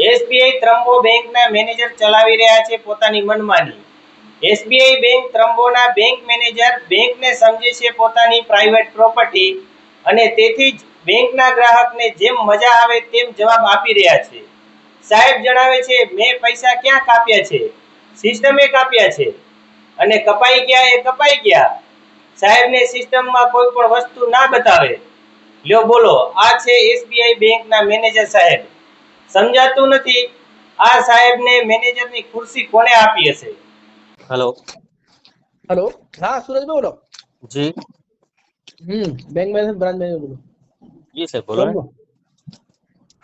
SBI Trambo બેંકના manager ચલાવી રહ્યા છે પોતાની મનમાની. એસબીઆઈ બેંક ત્રંબોના બેંક મેનેજર બેંકને સમજે છે પોતાની પ્રાઇવેટ પ્રોપર્ટી અને તેથી જ બેંકના ગ્રાહકને જેમ મજા આવે તેમ જવાબ આપી રહ્યા છે. સાહેબ જણાવે છે, મેં પૈસા ક્યાં કાપ્યા છે? સિસ્ટમે કાપ્યા છે? અને કપાઈ ગયા એ કપાઈ ગયા સાહેબને સિસ્ટમમાં કોઈ પણ વસ્તુ ના બતાવે. લ્યો બોલો, આ છે એસબીઆઈ બેંકના મેનેજર સાહેબ. સમજાતું નથી. આ સાહેબને મેનેજરની ખુરશી કોને આપી હશે? હેલો હેલો હા સુરજ બોલો. જી. હમ બેંક મેનેજર બ્રાન્ચ મેનેજર બોલો. જી સાહેબ બોલો.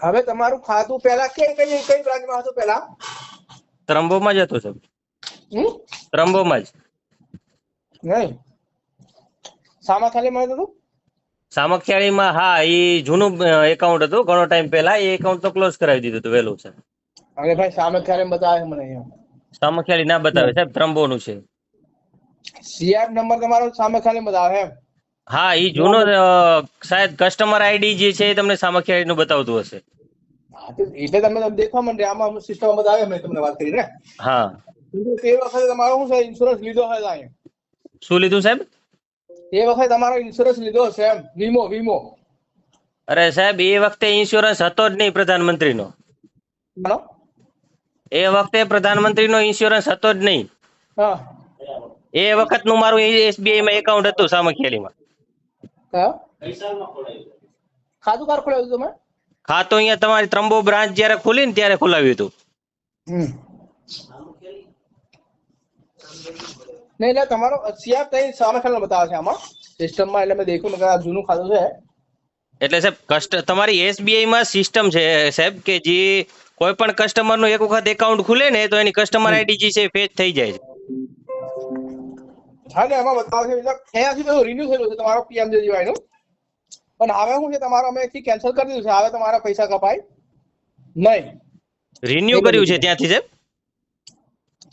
હવે તમારું ખાતું પહેલા કઈ કઈ કઈ બ્રાન્ચમાં હતું પહેલા? ત્રંબોમાં જ હતો સાહેબ. હમ? ત્રંબોમાં જ. નહીં. સામા ખાલી મળ્યું હતું? સામખિયાળીમાં હા એ જૂનું એકાઉન્ટ હતું ઘણો ટાઈમ પહેલા એ એકાઉન્ટ તો ક્લોઝ કરાવી દીધું હતું વહેલું છે. અરે ભાઈ સામખિયાળી બતાવે મને અહીંયા સામખિયાળી ના બતાવે સાહેબ ત્રંબોનું છે. સીઆર નંબર તમારો સામખિયાળી બતાવે એમ? હા એ જૂનો સાહેબ કસ્ટમર આઈડી જે છે એ તમને સામખિયાળી નું બતાવતું હશે. એટલે તમે દેખવા માંડે આમાં સિસ્ટમ બતાવે મેં તમને વાત કરી ને? હા. તે વખતે તમારો શું છે ઇન્સ્યોરન્સ લીધો હોય અહીંયા? શું લીધું સાહેબ? એ વખતે તમારો ઇન્સ્યોરન્સ લીધો છે એમ. વીમો વીમો. અરે સાહેબ એ વખતે ઇન્સ્યોરન્સ હતો જ નહીં પ્રધાનમંત્રીનો. એ વખતે પ્રધાનમંત્રીનો ઇન્સ્યોરન્સ હતો જ નહીં. હા. એ વખતનું મારું એસબીઆઈ માં એકાઉન્ટ હતું સામખિયાળીમાં. હા? ખાતું કાર ખોલાવ્યું તમે ખાતું અહીંયા તમારી ત્રંબો બ્રાન્ચ જ્યારે ખુલી ને ત્યારે ખોલાવ્યું હતું. નહીં એટલે તમારો સીઆર તઈ સામે ખાલી બતાવે છે આમાં. સિસ્ટમમાં એટલે મેં દેખ્યું કે આ જૂનું ખાતું છે. એટલે સાહેબ કસ્ટ તમારી એસબીઆઈ માં સિસ્ટમ છે સાહેબ કે જે કોઈ પણ કસ્ટમરનું એક વખત એકાઉન્ટ ખુલે ને તો એની કસ્ટમર આઈડી જે છે ફેચ થઈ જાય છે. હા ને એમાં બતાવે છે એટલે અહીંયાથી તો રિન્યુ થયેલું છે તમારો પીએમજેજીવાયનું. પણ હવે શું છે તમારો અમે એકથી કેન્સલ કરી દીધું છે. હવે તમારા પૈસા કપાય નહીં. રિન્યુ કર્યું છે ત્યાંથી સાહેબ?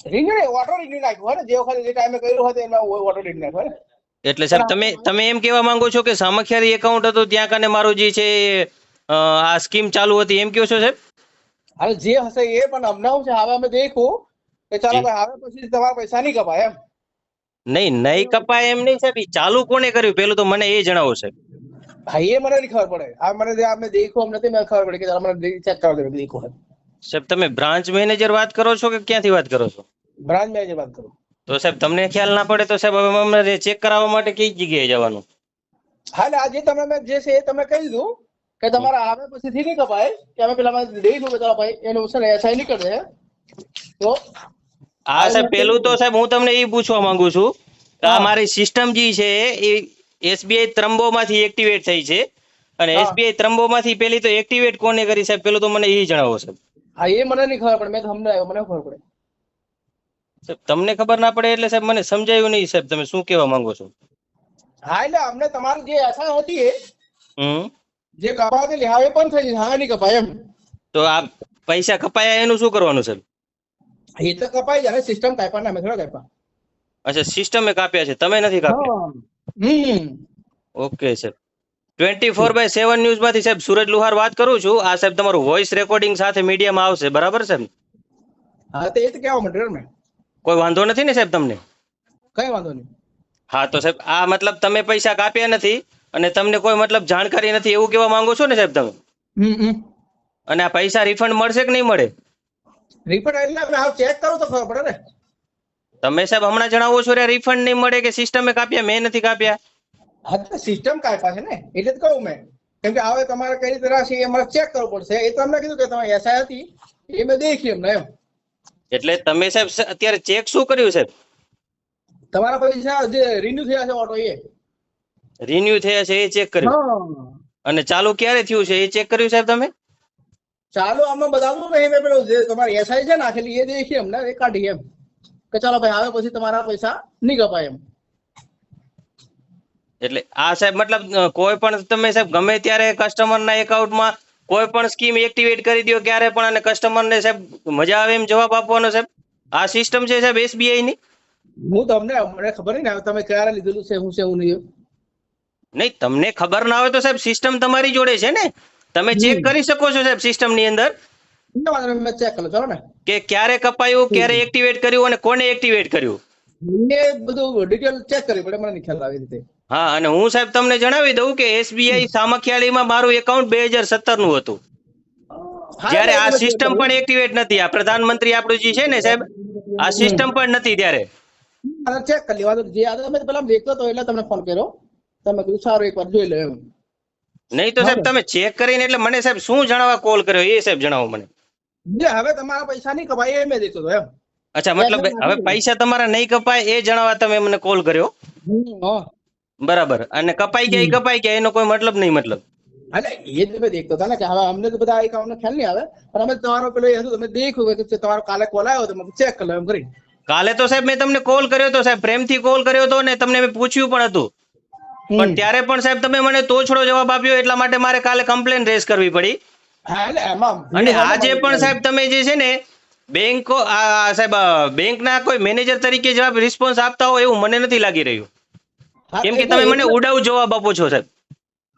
રિન્યુ નહીં ઓટો રિન્યુ નાખ્યું હોય ને? જે વખતે જે ટાઈમે કર્યું હોય એમાં ઓટો રિન્યુ નાખ્યું હોય એટલે સાહેબ તમે તમે એમ કહેવા માંગો છો કે સામખિયારી એકાઉન્ટ હતું ત્યાં કને મારું જે છે આ સ્કીમ ચાલુ હતી એમ કહો છો સાહેબ? હવે જે હશે એ પણ હમણાં છે હવે અમે દેખું કે ચાલો હવે પછી તમારા પૈસા નહીં કપાય એમ. નહીં નહીં કપાય એમ નહીં સાહેબ. ચાલુ કોને કર્યું? પેલું તો મને એ જણાવો સાહેબ. હા એ મને નહીં ખબર પડે. આ મને જે દેખું એમ નથી મને ખબર પડે કે મને ચેક કરવા દે દેખું હોય સાહેબ તમે બ્રાન્ચ મેનેજર વાત કરો છો કે ક્યાંથી વાત કરો છો? બ્રાન્ચ મેનેજર વાત કરું. તો સાહેબ તમને ખ્યાલ ના પડે તો સાહેબ હવે અમને ચેક કરાવવા માટે કઈ જગ્યાએ જવાનું? હા એટલે આજે તમે મેં જે છે એ તમે કહી દીધું કે તમારા આવે પછીથી નહીં કપાય. કે અમે પેલા દેખ્યું કે ભાઈ એનું છે ને એસઆઈ નીકળે. તો હા સાહેબ પેલું તો સાહેબ હું તમને એ પૂછવા માંગુ છું. કે આ મારી સિસ્ટમ જે છે એ એસબીઆઈ ત્રંબો માંથી એક્ટિવેટ થઈ છે. અને એસબીઆઈ ત્રંબો માંથી પેલી તો એક્ટિવેટ કોને કરી સાહેબ પેલું તો મને એ જણાવો સાહેબ. હા એ મને નહીં ખબર પડે મેં તો આવ્યો મને ખબર પડે. સાહેબ તમને ખબર ના પડે એટલે સાહેબ મને સમજાયું નહીં સાહેબ તમે શું કહેવા માંગો છો? હા એટલે અમને તમારી જે એસઆઈ હતી હમ. જે કપાતી હવે પણ થઈ હા નહીં કપાય એમ. તો આ પૈસા કપાયા એનું શું કરવાનું સાહેબ? એ તો કપાઈ જાય સિસ્ટમ કાપ્યા ના અમે થોડા કાપ્યા. અચ્છા સિસ્ટમે કાપ્યા છે તમે નથી કાપ્યા? હમ. ઓકે સાહેબ. ટ્વેન્ટી ફોર બાય સેવન ન્યૂઝમાંથી સાહેબ સુરજ લુહાર વાત કરું છું. આ સાહેબ તમારું વોઇસ રેકોર્ડિંગ સાથે મીડિયામાં આવશે. બરાબર સાહેબ? હા તો એ તો કેવા મટીરિયલ મેં. કોઈ વાંધો નથી ને સાહેબ તમને? કઈ વાંધો નહીં. હા તો સાહેબ આ મતલબ તમે પૈસા કાપ્યા નથી અને તમને કોઈ મતલબ જાણકારી નથી એવું કેવા માંગો છો ને સાહેબ તમે? અને આ પૈસા રિફંડ મળશે કે નહીં મળે? રિફંડ એટલે ચેક કરો તો ખબર પડે ને. તમે સાહેબ હમણાં જણાવો છો રિફંડ નહીં મળે કે સિસ્ટમે કાપ્યા? મેં નથી કાપ્યા. હા તો સિસ્ટમ કાપ્યા છે ને? એટલે જ કહું મેં. કેમ કે હવે તમારે કઈ રીતે રાશિ એ મારે ચેક કરવું પડશે. એ તો અમને કીધું કે તમારી એસઆઈ હતી એ મેં દેખી એમને એમ. એટલે તમે સાહેબ અત્યારે ચેક શું કર્યું સાહેબ? તમારા પૈસા જે રિન્યુ થયા છે ઓટો એ. રિન્યુ થયા છે એ ચેક કર્યું. અને ચાલુ ક્યારે થયું છે એ ચેક કર્યું સાહેબ તમે? ચાલો આમાં બતાવું નહીં મેં પેલું જે તમારી એસઆઈ છે નાખેલી એ દેખી એમને એ કાઢી એમ. કે ચાલો ભાઈ હવે પછી તમારા પૈસા નહીં કપાય એમ. એટલે આ સાહેબ મતલબ કોઈ પણ તમે સાહેબ ગમે ત્યારે કસ્ટમરના એકાઉન્ટમાં કોઈ પણ સ્કીમ એક્ટિવેટ કરી દો ક્યારે પણ અને કસ્ટમરને સાહેબ મજા આવે એમ જવાબ આપવાનો સાહેબ? આ સિસ્ટમ છે સાહેબ એસબીઆઈ ની? હું તમને મને ખબર નહીં ને તમે ક્યારે લીધેલું છે હું છે હું નહીં. નહીં તમને ખબર ના હોય તો સાહેબ સિસ્ટમ તમારી જોડે છે ને? તમે ચેક કરી શકો છો સાહેબ સિસ્ટમની અંદર. ના ને કે ક્યારે કપાયું ક્યારે એક્ટિવેટ કર્યું અને કોને એક્ટિવેટ કર્યું? મેં બધું ડિટેલ ચેક કરી પડે મને ખ્યાલ આવી રીતે. હા અને હું સાહેબ તમને જણાવી દઉં કે એસબીઆઈ સામખિયાળીમાં મારું એકાઉન્ટ બે હજાર સત્તરનું હતું જયારે આ સિસ્ટમ પણ એક્ટિવેટ નથી. આ પ્રધાનમંત્રી આપણું જે છે ને સાહેબ આ સિસ્ટમ પણ નથી ત્યારે. ચેક કરી લેવા જે આ તો પેલા દેખતો તો એટલે તમને ફોન કર્યો. તમે કીધું સારું એકવાર જોઈ લો એમ. નહીં તો સાહેબ તમે ચેક કરીને એટલે મને સાહેબ શું જણાવવા કોલ કર્યો એ સાહેબ જણાવો મને. જે હવે તમારા પૈસા નહીં કપાય એ મેં દેખતો એમ. અચ્છા મતલબ હવે પૈસા તમારા નહીં કપાય એ જણાવવા તમે મને કોલ કર્યો. બરાબર. અને કપાઈ ગયા એ કપાઈ ગયા એનો કોઈ મતલબ નહીં મતલબ. અને એ જ મેં દેખતો હતા ને કે હવે અમને તો બધા એકાઉન્ટ ખ્યાલ નહીં આવે પણ અમે તમારો પેલો એ હતું તમે દેખ્યું કે તમારો કાલે કોલ આવ્યો તમે ચેક કરી એમ કરી કાલે તો સાહેબ મેં તમને કોલ કર્યો હતો સાહેબ પ્રેમથી કોલ કર્યો હતો ને તમને મેં પૂછ્યું પણ હતું. પણ ત્યારે પણ સાહેબ તમે મને તોછડો જવાબ આપ્યો એટલા માટે મારે કાલે કમ્પ્લેન રેસ કરવી પડી. અને આજે પણ સાહેબ તમે જે છે ને બેંકો સાહેબ બેંકના કોઈ મેનેજર તરીકે જવાબ રિસ્પોન્સ આપતા હોય એવું મને નથી લાગી રહ્યું. કેમ કે તમે મને ઉડાવ જવાબ આપો છો સાહેબ.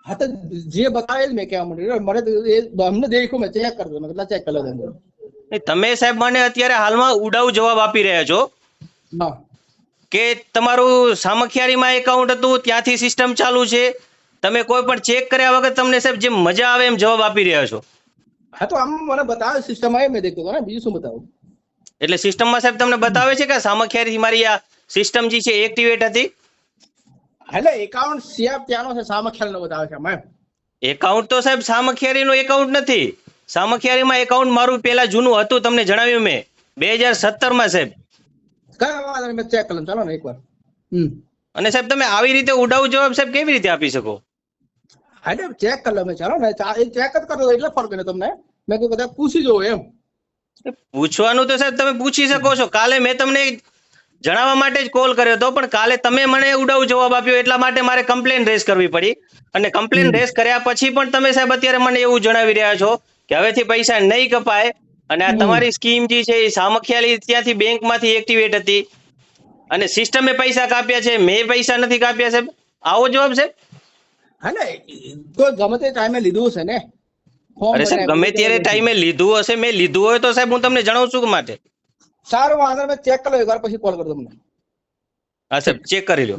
હા તો જે બતાવેલ મેં કહેવા માંડ્યું. મને તો એ અમને દેખો મેં ચેક કરજો મેં ચેક કરો તમે તમે સાહેબ મને અત્યારે હાલમાં ઉડાવ જવાબ આપી રહ્યા છો હા. કે તમારું સામખિયારીમાં એકાઉન્ટ હતું ત્યાંથી સિસ્ટમ ચાલુ છે. તમે કોઈ પણ ચેક કર્યા વગર તમને સાહેબ જે મજા આવે એમ જવાબ આપી રહ્યા છો. હા તો આમ મને બતાવે સિસ્ટમ આવે મેં દેખ્યું ને બીજું શું બતાવું? એટલે સિસ્ટમમાં સાહેબ તમને બતાવે છે કે સામખિયારી મારી આ સિસ્ટમ જે છે એક્ટિવેટ હતી? એટલે એકાઉન્ટ સાહેબ ત્યાંનો છે સામા ખ્યાલ નો બતાવે છે એમ એકાઉન્ટ તો સાહેબ સામખિયારીનું એકાઉન્ટ નથી. સામખિયારીમાં એકાઉન્ટ મારું પેલા જૂનું હતું તમને જણાવ્યું મેં. બે હજાર સત્તરમાં સાહેબ. કઈ વાંધો મેં ચેક કરી. ચાલો ને એકવાર. હમ. અને સાહેબ તમે આવી રીતે ઉડાવ જવાબ સાહેબ કેવી રીતે આપી શકો? હા ચેક કરી લો મેં. ચાલો ને એ ચેક જ કરો એટલે ફોન કર્યો તમને. મેં કીધું બધા પૂછી જોઉં એમ. પૂછવાનું તો સાહેબ તમે પૂછી શકો છો. કાલે મેં તમને જણાવવા માટે જ કોલ કર્યો હતો પણ કાલે તમે મને ઉડાવ જવાબ આપ્યો એટલા માટે મારે કમ્પ્લેન રેસ કરવી પડી. અને કમ્પ્લેન રેસ કર્યા પછી પણ તમે સાહેબ અત્યારે મને એવું જણાવી રહ્યા છો કે હવેથી પૈસા નહીં કપાય અને આ તમારી સ્કીમ જે છે એ સામખિયાલી ત્યાંથી બેંકમાંથી એક્ટિવેટ હતી. અને સિસ્ટમે પૈસા કાપ્યા છે મેં પૈસા નથી કાપ્યા સાહેબ. આવો જવાબ સાહેબ. હા ને તો ગમે તે ટાઈમે લીધું હશે ને. અરે સાહેબ ગમે ત્યારે ટાઈમે લીધું હશે મેં લીધું હોય તો સાહેબ હું તમને જણાવું છું કે માટે. સારું વાંધો મેં ચેક કરી લો એકવાર પછી કોલ કરું તમને હા સાહેબ ચેક કરી લો.